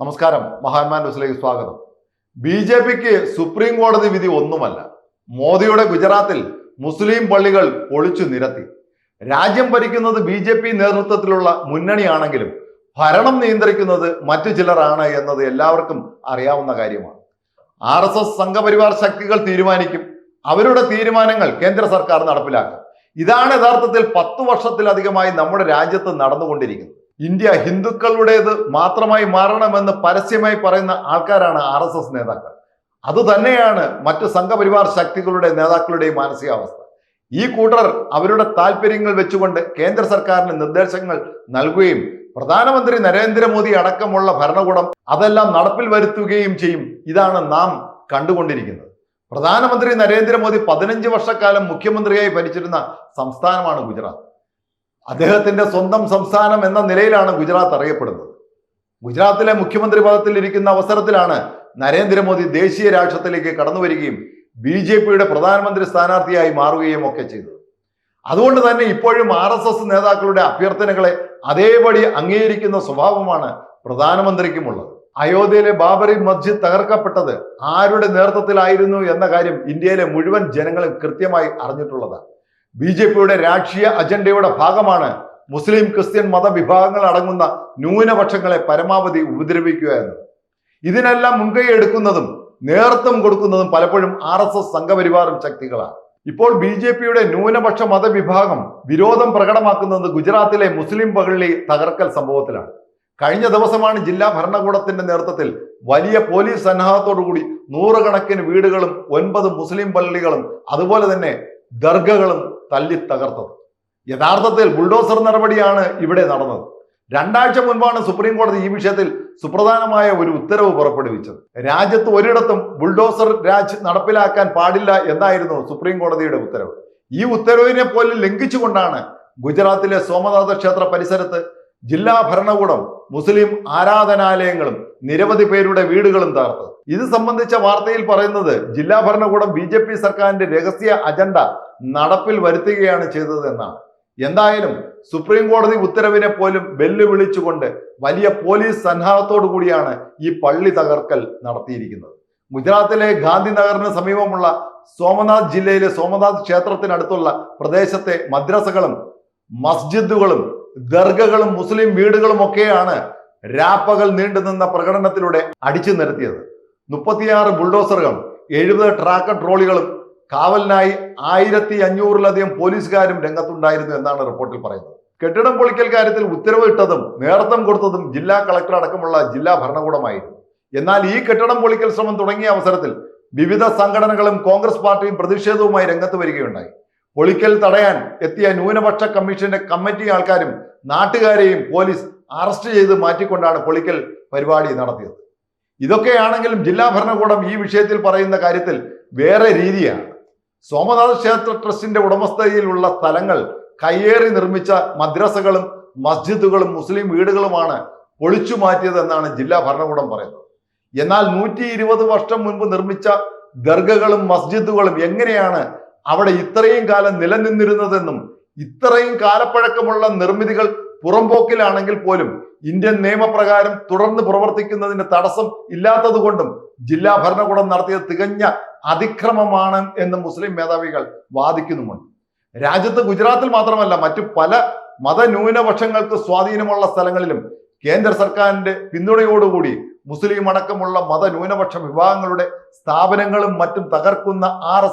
നമസ്കാരം. മഹാത്മാ ന്യൂസിലേക്ക് സ്വാഗതം. ബി ജെ പിക്ക് സുപ്രീം കോടതി വിധി ഒന്നുമല്ല. മോദിയുടെ ഗുജറാത്തിൽ മുസ്ലിം പള്ളികൾ ഒളിച്ചു നിരത്തി. രാജ്യം ഭരിക്കുന്നത് ബി ജെ പി നേതൃത്വത്തിലുള്ള മുന്നണിയാണെങ്കിലും ഭരണം നിയന്ത്രിക്കുന്നത് മറ്റു ചിലരാണ് എന്നത് എല്ലാവർക്കും അറിയാവുന്ന കാര്യമാണ്. ആർ എസ് എസ് സംഘപരിവാർ ശക്തികൾ തീരുമാനിക്കും. അവരുടെ തീരുമാനങ്ങൾ കേന്ദ്ര സർക്കാർ നടപ്പിലാക്കും. ഇതാണ് യഥാർത്ഥത്തിൽ പത്തു വർഷത്തിലധികമായി നമ്മുടെ രാജ്യത്ത് നടന്നുകൊണ്ടിരിക്കുന്നത്. ഇന്ത്യ ഹിന്ദുക്കളുടേത് മാത്രമായി മാറണമെന്ന് പരസ്യമായി പറയുന്ന ആൾക്കാരാണ് ആർ എസ് എസ് നേതാക്കൾ. അത് തന്നെയാണ് മറ്റ് സംഘപരിവാർ ശക്തികളുടെ നേതാക്കളുടെയും മാനസികാവസ്ഥ. ഈ കൂട്ടർ അവരുടെ താല്പര്യങ്ങൾ വെച്ചുകൊണ്ട് കേന്ദ്ര സർക്കാരിന് നിർദ്ദേശങ്ങൾ നൽകുകയും പ്രധാനമന്ത്രി നരേന്ദ്രമോദി അടക്കമുള്ള ഭരണകൂടം അതെല്ലാം നടപ്പിൽ വരുത്തുകയും ചെയ്യും. ഇതാണ് നാം കണ്ടുകൊണ്ടിരിക്കുന്നത്. പ്രധാനമന്ത്രി നരേന്ദ്രമോദി പതിനഞ്ച് വർഷക്കാലം മുഖ്യമന്ത്രിയായി ഭരിച്ചിരുന്ന സംസ്ഥാനമാണ് ഗുജറാത്ത്. അദ്ദേഹത്തിന്റെ സ്വന്തം സംസ്ഥാനം എന്ന നിലയിലാണ് ഗുജറാത്ത് അറിയപ്പെടുന്നത്. ഗുജറാത്തിലെ മുഖ്യമന്ത്രി പദത്തിൽ ഇരിക്കുന്ന അവസരത്തിലാണ് നരേന്ദ്രമോദി ദേശീയ രാഷ്ട്രത്തിലേക്ക് കടന്നു വരികയും ബി ജെ പിയുടെ പ്രധാനമന്ത്രി സ്ഥാനാർത്ഥിയായി മാറുകയും ഒക്കെ ചെയ്തത്. അതുകൊണ്ട് തന്നെ ഇപ്പോഴും ആർ എസ് എസ് നേതാക്കളുടെ അഭ്യർത്ഥനകളെ അതേപടി അംഗീകരിക്കുന്ന സ്വഭാവമാണ് പ്രധാനമന്ത്രിക്കുമുള്ളത്. അയോധ്യയിലെ ബാബറി മസ്ജിദ് തകർക്കപ്പെട്ടത് ആരുടെ നേതൃത്വത്തിലായിരുന്നു എന്ന കാര്യം ഇന്ത്യയിലെ മുഴുവൻ ജനങ്ങളും കൃത്യമായി അറിഞ്ഞിട്ടുള്ളതാണ്. ബി ജെ പിയുടെ രാഷ്ട്രീയ അജണ്ടയുടെ ഭാഗമാണ് മുസ്ലിം ക്രിസ്ത്യൻ മതവിഭാഗങ്ങൾ അടങ്ങുന്ന ന്യൂനപക്ഷങ്ങളെ പരമാവധി ഉപദ്രവിക്കുക എന്ന്. ഇതിനെല്ലാം മുൻകൈ എടുക്കുന്നതും നേതൃത്വം കൊടുക്കുന്നതും പലപ്പോഴും ആർ എസ് എസ് സംഘപരിവാറും ശക്തികളാണ്. ഇപ്പോൾ ബി ജെ പിയുടെ ന്യൂനപക്ഷ മതവിഭാഗം വിരോധം പ്രകടമാക്കുന്നത് ഗുജറാത്തിലെ മുസ്ലിം പള്ളി തകർക്കൽ സംഭവത്തിലാണ്. കഴിഞ്ഞ ദിവസമാണ് ജില്ലാ ഭരണകൂടത്തിന്റെ നേതൃത്വത്തിൽ വലിയ പോലീസ് സന്നാഹത്തോടുകൂടി നൂറുകണക്കിന് വീടുകളും ഒൻപത് മുസ്ലിം പള്ളികളും അതുപോലെ തന്നെ ദർഗകളും തല്ലി തകർത്തത്. യഥാർത്ഥത്തിൽ ബുൾഡോസർ നടപടിയാണ് ഇവിടെ നടന്നത്. രണ്ടാഴ്ച മുൻപാണ് സുപ്രീം കോടതി ഈ വിഷയത്തിൽ സുപ്രധാനമായ ഒരു ഉത്തരവ് പുറപ്പെടുവിച്ചത്. രാജ്യത്ത് ഒരിടത്തും ബുൾഡോസർ രാജ് നടപ്പിലാക്കാൻ പാടില്ല എന്നായിരുന്നു സുപ്രീം കോടതിയുടെ ഉത്തരവ്. ഈ ഉത്തരവിനെ പോലും ലംഘിച്ചുകൊണ്ടാണ് ഗുജറാത്തിലെ സോമനാഥ ക്ഷേത്ര പരിസരത്ത് ജില്ലാ ഭരണകൂടം മുസ്ലിം ആരാധനാലയങ്ങളും നിരവധി പേരുടെ വീടുകളും തകർത്തത്. ഇത് സംബന്ധിച്ച വാർത്തയിൽ പറയുന്നത് ജില്ലാ ഭരണകൂടം ബി ജെ പി സർക്കാരിന്റെ രഹസ്യ അജണ്ട നടപ്പിൽ വരുത്തുകയാണ് ചെയ്തത് എന്നാണ്. എന്തായാലും സുപ്രീം കോടതി ഉത്തരവിനെ പോലും വെല്ലുവിളിച്ചുകൊണ്ട് വലിയ പോലീസ് സന്നാഹത്തോടു കൂടിയാണ് ഈ പള്ളി തകർക്കൽ നടത്തിയിരിക്കുന്നത്. ഗുജറാത്തിലെ ഗാന്ധിനഗറിന് സമീപമുള്ള സോമനാഥ് ജില്ലയിലെ സോമനാഥ് ക്ഷേത്രത്തിനടുത്തുള്ള പ്രദേശത്തെ മദ്രസകളും മസ്ജിദുകളും ദർഗകളും മുസ്ലിം വീടുകളും ഒക്കെയാണ് രാപ്പകൽ നീണ്ടുനിന്ന പ്രകടനത്തിലൂടെ അടിച്ചു നിരത്തിയത് മുപ്പത്തിയാറ് ബുൾഡോസറുകളും എഴുപത് ട്രാക്കർ ട്രോളികളും കാവലിനായി ആയിരത്തി അഞ്ഞൂറിലധികം പോലീസുകാരും രംഗത്തുണ്ടായിരുന്നു എന്നാണ് റിപ്പോർട്ടിൽ പറയുന്നത്. കെട്ടിടം പൊളിക്കൽ കാര്യത്തിൽ ഉത്തരവിട്ടതും നേതൃത്വം കൊടുത്തതും ജില്ലാ കളക്ടർ അടക്കമുള്ള ജില്ലാ ഭരണകൂടമായിരുന്നു. എന്നാൽ ഈ കെട്ടിടം പൊളിക്കൽ ശ്രമം തുടങ്ങിയ അവസരത്തിൽ വിവിധ സംഘടനകളും കോൺഗ്രസ് പാർട്ടിയും പ്രതിഷേധവുമായി രംഗത്ത് വരികയുണ്ടായി. പൊളിക്കൽ തടയാൻ എത്തിയ ന്യൂനപക്ഷ കമ്മീഷന്റെ കമ്മിറ്റി ആൾക്കാരും നാട്ടുകാരെയും പോലീസ് അറസ്റ്റ് ചെയ്ത് മാറ്റിക്കൊണ്ടാണ് പൊളിക്കൽ പരിപാടി നടത്തിയത്. ഇതൊക്കെയാണെങ്കിലും ജില്ലാ ഭരണകൂടം ഈ വിഷയത്തിൽ പറയുന്ന കാര്യത്തിൽ വേറെ രീതിയാണ്. സോമനാഥ ക്ഷേത്ര ട്രസ്റ്റിന്റെ ഉടമസ്ഥതയിലുള്ള സ്ഥലങ്ങൾ കയ്യേറി നിർമ്മിച്ച മദ്രസകളും മസ്ജിദുകളും മുസ്ലിം വീടുകളുമാണ് പൊളിച്ചു മാറ്റിയതെന്നാണ് ജില്ലാ ഭരണകൂടം പറയുന്നത്. എന്നാൽ നൂറ്റി ഇരുപത് വർഷം മുൻപ് നിർമ്മിച്ച ദർഗകളും മസ്ജിദുകളും എങ്ങനെയാണ് അവിടെ ഇത്രയും കാലം നിലനിന്നിരുന്നതെന്നും ഇത്രയും കാലപ്പഴക്കമുള്ള നിർമ്മിതികൾ പുറംപോക്കിലാണെങ്കിൽ പോലും ഇന്ത്യൻ നിയമപ്രകാരം തുടർന്ന് പ്രവർത്തിക്കുന്നതിന് തടസ്സം ഇല്ലാത്തതുകൊണ്ടും ജില്ലാ ഭരണകൂടം നടത്തിയ തികഞ്ഞ അതിക്രമമാണ് എന്ന് മുസ്ലിം മേധാവികൾ വാദിക്കുന്നുമുണ്ട്. രാജ്യത്ത് ഗുജറാത്തിൽ മാത്രമല്ല മറ്റു പല മതന്യൂനപക്ഷങ്ങൾക്ക് സ്വാധീനമുള്ള സ്ഥലങ്ങളിലും കേന്ദ്ര സർക്കാരിന്റെ പിന്തുണയോടുകൂടി മുസ്ലിം അടക്കമുള്ള മതന്യൂനപക്ഷ വിഭാഗങ്ങളുടെ സ്ഥാപനങ്ങളും മറ്റും തകർക്കുന്ന ആർ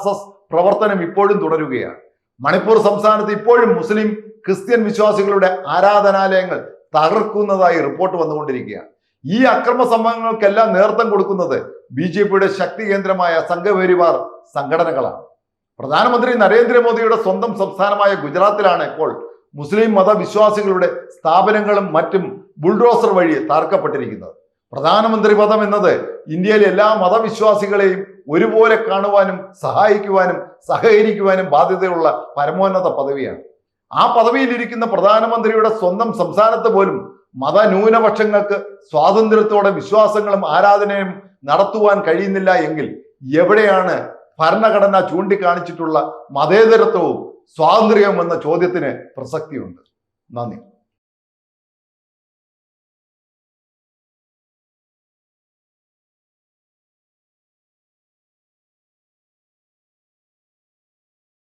പ്രവർത്തനം ഇപ്പോഴും തുടരുകയാണ്. മണിപ്പൂർ സംസ്ഥാനത്ത് ഇപ്പോഴും മുസ്ലിം ക്രിസ്ത്യൻ വിശ്വാസികളുടെ ആരാധനാലയങ്ങൾ തകർക്കുന്നതായി റിപ്പോർട്ട് വന്നുകൊണ്ടിരിക്കുകയാണ്. ഈ അക്രമ സംഭവങ്ങൾക്കെല്ലാം നേതൃത്വം കൊടുക്കുന്നത് ബി ജെ പിയുടെ ശക്തി കേന്ദ്രമായ സംഘപരിവാർ സംഘടനകളാണ്. പ്രധാനമന്ത്രി നരേന്ദ്രമോദിയുടെ സ്വന്തം സംസ്ഥാനമായ ഗുജറാത്തിലാണ് ഇപ്പോൾ മുസ്ലിം മതവിശ്വാസികളുടെ സ്ഥാപനങ്ങളും മറ്റും ബുൾഡോസർ വഴി തകർക്കപ്പെട്ടിരിക്കുന്നത്. പ്രധാനമന്ത്രി പദം എന്നത് ഇന്ത്യയിലെ എല്ലാ മതവിശ്വാസികളെയും ഒരുപോലെ കാണുവാനും സഹായിക്കുവാനും സഹകരിക്കുവാനും ബാധ്യതയുള്ള പരമോന്നത പദവിയാണ്. ആ പദവിയിലിരിക്കുന്ന പ്രധാനമന്ത്രിയുടെ സ്വന്തം സംസ്ഥാനത്ത് പോലും മതന്യൂനപക്ഷങ്ങൾക്ക് സ്വാതന്ത്ര്യത്തോടെ വിശ്വാസങ്ങളും ആരാധനയും നടത്തുവാൻ കഴിയുന്നില്ല എങ്കിൽ എവിടെയാണ് ഭരണഘടന ചൂണ്ടിക്കാണിച്ചിട്ടുള്ള മതേതരത്വവും സ്വാതന്ത്ര്യവും എന്ന ചോദ്യത്തിന് പ്രസക്തിയുണ്ട്. നന്ദി.